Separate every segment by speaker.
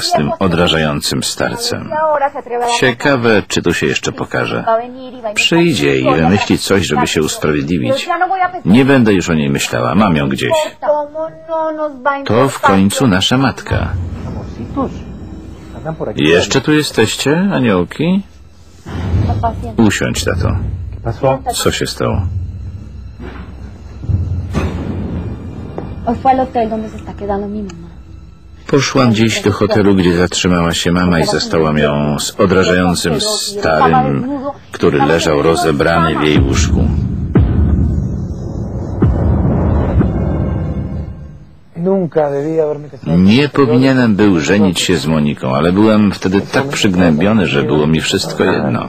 Speaker 1: z tym odrażającym starcem. Ciekawe, czy tu się jeszcze pokaże. Przyjdzie i wymyśli coś, żeby się usprawiedliwić. Nie będę już o niej myślała, mam ją gdzieś. To w końcu nasza matka. Jeszcze tu jesteście, aniołki? Usiądź, tato. Co się stało?
Speaker 2: Hoy fue al hotel donde se está quedando mi mamá.
Speaker 1: Poszłam dziś do hotelu, gdzie zatrzymała się mama i zastałam ją z odrażającym starym, który leżał rozebrany w jej łóżku. Nie powinienem był żenić się z Moniką, ale byłem wtedy tak przygnębiony, że było mi wszystko jedno.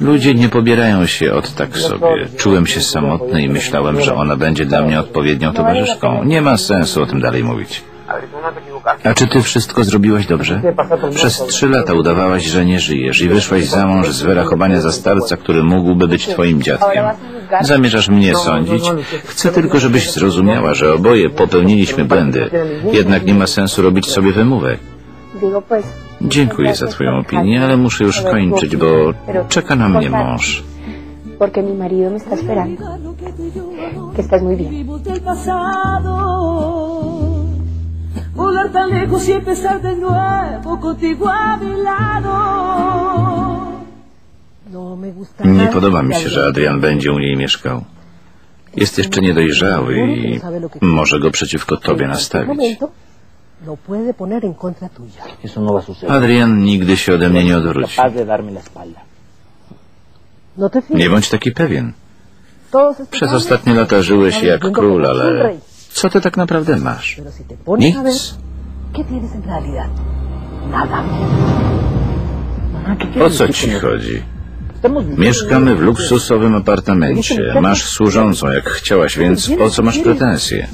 Speaker 1: Ludzie nie pobierają się od tak sobie. Czułem się samotny i myślałem, że ona będzie dla mnie odpowiednią towarzyszką. Nie ma sensu o tym dalej mówić. A czy ty wszystko zrobiłaś dobrze? Przez trzy lata udawałaś, że nie żyjesz i wyszłaś za mąż z wyrachowania za starca, który mógłby być twoim dziadkiem. Zamierzasz mnie sądzić? Chcę tylko, żebyś zrozumiała, że oboje popełniliśmy błędy. Jednak nie ma sensu robić sobie wymówek. Dziękuję za twoją opinię, ale muszę już kończyć, bo czeka na mnie mąż.
Speaker 2: porque mi marido me está esperando. Que estás muy bien.
Speaker 3: Tan lejos y empezar de nuevo contigo a mi lado. No
Speaker 1: Nie podoba mi się, że Adrian będzie u niej mieszkał. Jest jeszcze niedojrzały i może go przeciwko tobie nastawić.
Speaker 4: no.
Speaker 1: Adrian nigdy się ode mnie nie odwróci.
Speaker 3: No.
Speaker 1: Nie bądź taki pewien. Przez ostatnie lata żyłeś jak król, ale co ty tak naprawdę masz? Nic.
Speaker 3: ¿Qué tienes en realidad? Nada.
Speaker 1: O co ci chodzi? Mieszkamy w luksusowym apartamencie. Masz służącą jak chciałaś, więc po co masz pretensje?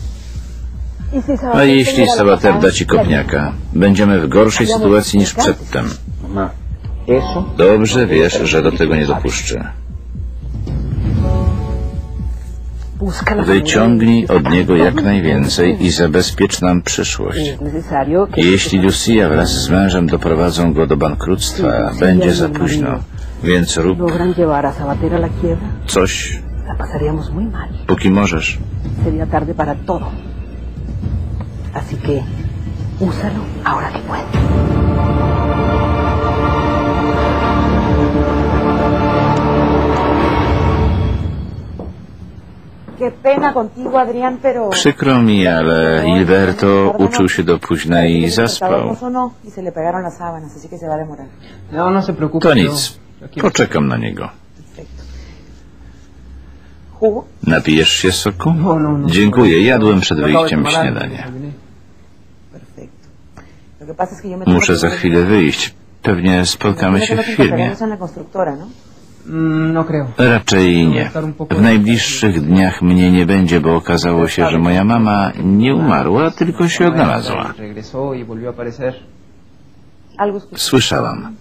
Speaker 3: ¿Y si
Speaker 1: A jeśli
Speaker 3: la
Speaker 1: Sabater da ci kopniaka, będziemy w gorszej sytuacji niż przedtem.
Speaker 4: Mamá, eso
Speaker 1: Dobrze wiesz, że do tego nie dopuszczę. Wyciągnij od niego jak najwięcej i zabezpiecz nam przyszłość. Jeśli Lucia wraz z mężem doprowadzą go do bankructwa, będzie za późno. Więc rób coś, póki możesz.
Speaker 3: Así que úsalo ahora que puedes.
Speaker 1: Przykro mi, ale Gilberto uczył się do późna i zaspał.
Speaker 5: No, y.
Speaker 6: No, no.
Speaker 1: To nic. Poczekam na niego. Napijesz się soku?
Speaker 6: No, no, no.
Speaker 1: Dziękuję, jadłem przed wyjściem śniadanie. Muszę za chwilę wyjść. Pewnie spotkamy się w firmie.
Speaker 6: Mm, no.
Speaker 1: Raczej nie. W najbliższych dniach mnie nie będzie, bo okazało się, że moja mama nie umarła, tylko się odnalazła.
Speaker 6: Y.
Speaker 1: Słyszałam.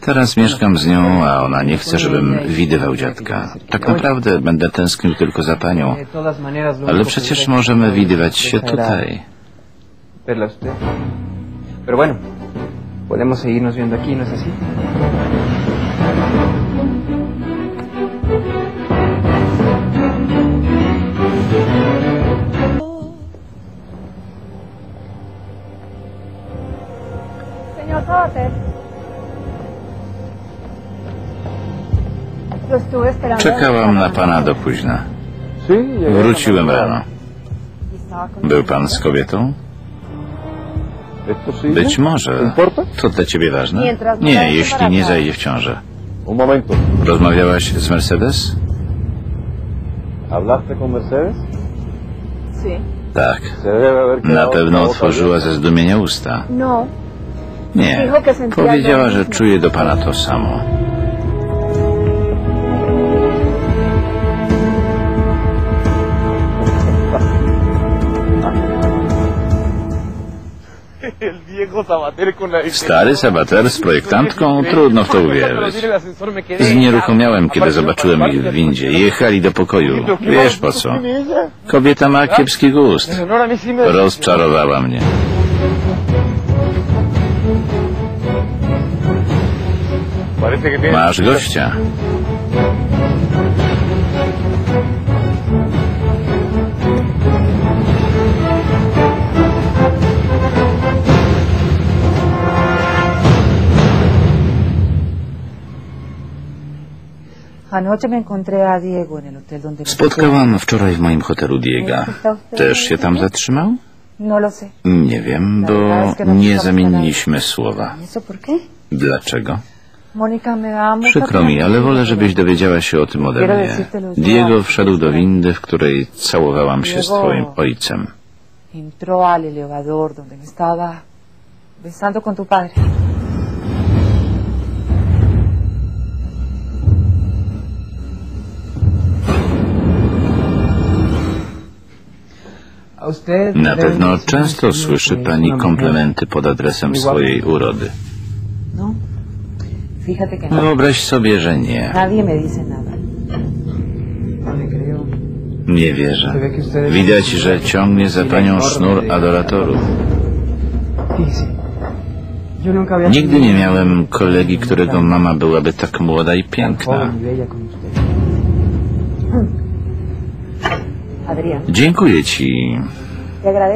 Speaker 1: Teraz mieszkam z nią, a ona nie chce, żebym widywał dziadka. Tak naprawdę będę tęsknił tylko za panią, ale przecież możemy widywać się tutaj.
Speaker 6: Pero bueno, podemos seguirnos viendo aquí, ¿no es así?
Speaker 1: Czekałam na pana do późna. Wróciłem rano. Był pan z kobietą? Być może. To dla ciebie ważne? Nie, jeśli nie zajdzie w ciążę. Rozmawiałaś z Mercedes?
Speaker 7: ¿Hablaste con Mercedes?
Speaker 1: Tak. Na pewno otworzyła ze zdumienia usta.
Speaker 2: No,
Speaker 1: Nie. Powiedziała, że czuje do pana to samo. Stary Sabater z projektantką, trudno w to uwierzyć. Znieruchomiałem, kiedy zobaczyłem ich w windzie. Jechali do pokoju. Wiesz po co? Kobieta ma kiepski gust. Rozczarowała mnie. Masz gościa. Spotkałam wczoraj w moim hotelu Diega. Też się tam zatrzymał?
Speaker 5: No.
Speaker 1: Nie wiem, bo nie zamieniliśmy słowa.
Speaker 2: ¿Y?
Speaker 1: Dlaczego? Przykro mi, ale wolę, żebyś dowiedziała się o tym ode mnie. Diego wszedł do windy, w której całowałam się z twoim ojcem.
Speaker 5: Entró al elevador donde me estaba besando con tu padre.
Speaker 1: Na pewno często słyszy pani komplementy pod adresem swojej urody.
Speaker 5: ¿No?
Speaker 1: Wyobraź sobie, że nie. Nie wierzę. Widać, że ciągnie za panią sznur adoratorów. Nigdy nie miałem kolegi, którego mama byłaby tak młoda i piękna. Dziękuję ci.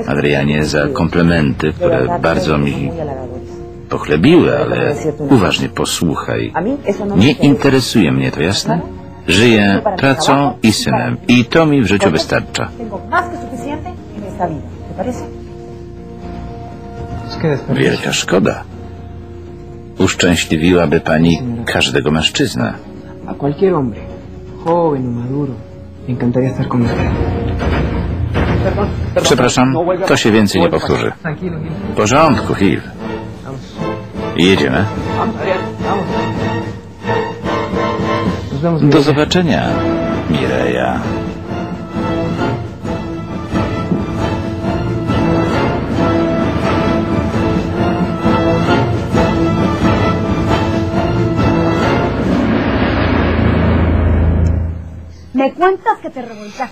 Speaker 1: Adrianie, za komplementy, które bardzo mi pochlebiły, ale uważnie posłuchaj.
Speaker 5: No
Speaker 1: Nie interesuje mnie to, jasne? Żyję pracą i synem i to mi w życiu wystarcza. Wielka szkoda. Uszczęśliwiłaby pani każdego mężczyznę.
Speaker 6: A cualquier hombre, joven o maduro, encantaría estar con usted.
Speaker 1: Przepraszam, to się więcej nie powtórzy. W porządku, Hiv.
Speaker 6: Vamos.
Speaker 1: Jedziemy. Do zobaczenia, Mireja.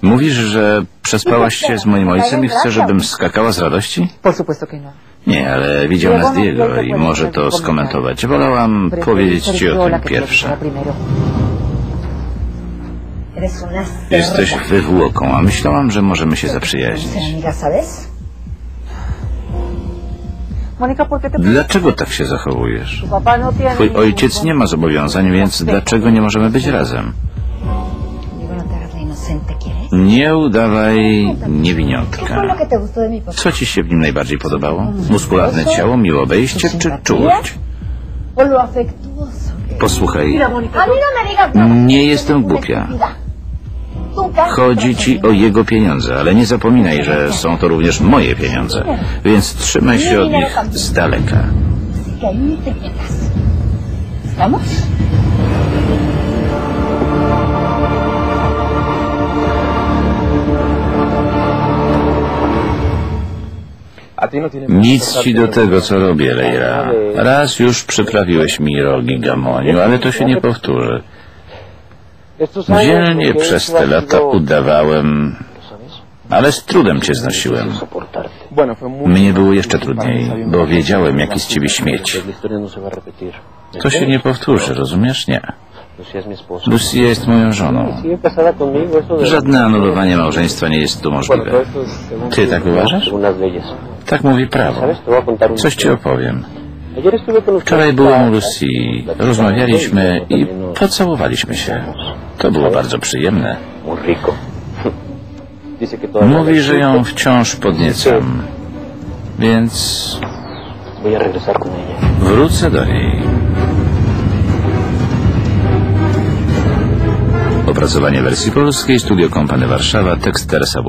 Speaker 1: Mówisz, że przespałaś się z moim ojcem i chcesz, żebym skakała z radości? Nie, ale widział nas Diego i może to skomentować. Wolałam powiedzieć ci o tym pierwsze. Jesteś wywłoką, a myślałam, że możemy się zaprzyjaźnić.
Speaker 2: amiga, ¿sabes?
Speaker 5: Mónica, ¿por qué te
Speaker 1: Dlaczego tak się zachowujesz? Twój ojciec nie ma zobowiązań, więc dlaczego nie możemy być razem? Nie udawaj
Speaker 2: ¿Qué fue lo
Speaker 1: niewiniątka. Co ci się w nim najbardziej podobało? Muskularne ciało, miłe obejście czy czułość? Posłuchaj, nie jestem głupia. Chodzi ci o jego pieniądze, ale nie zapominaj, że są to również moje pieniądze. Więc trzymaj się od nich z daleka. Nic ci do tego, co robię, Leira. Raz już przyprawiłeś mi rogi gamoniu, ale to się nie powtórzy. Dzielnie przez te lata udawałem, ale z trudem cię znosiłem. Mnie było jeszcze trudniej, bo wiedziałem, jaki z ciebie śmieć. To się nie powtórzy, rozumiesz? Nie. Lucia jest moją żoną. Żadne anulowanie małżeństwa nie jest tu możliwe. Ty tak uważasz? Tak mówi prawo. Coś ci opowiem. Wczoraj byłem u Lucy, rozmawialiśmy i pocałowaliśmy się. To było bardzo przyjemne. Mówi, że ją wciąż podniecam. Więc wrócę do niej. Opracowanie wersji polskiej, Studio Kompany Warszawa, tekst Teresa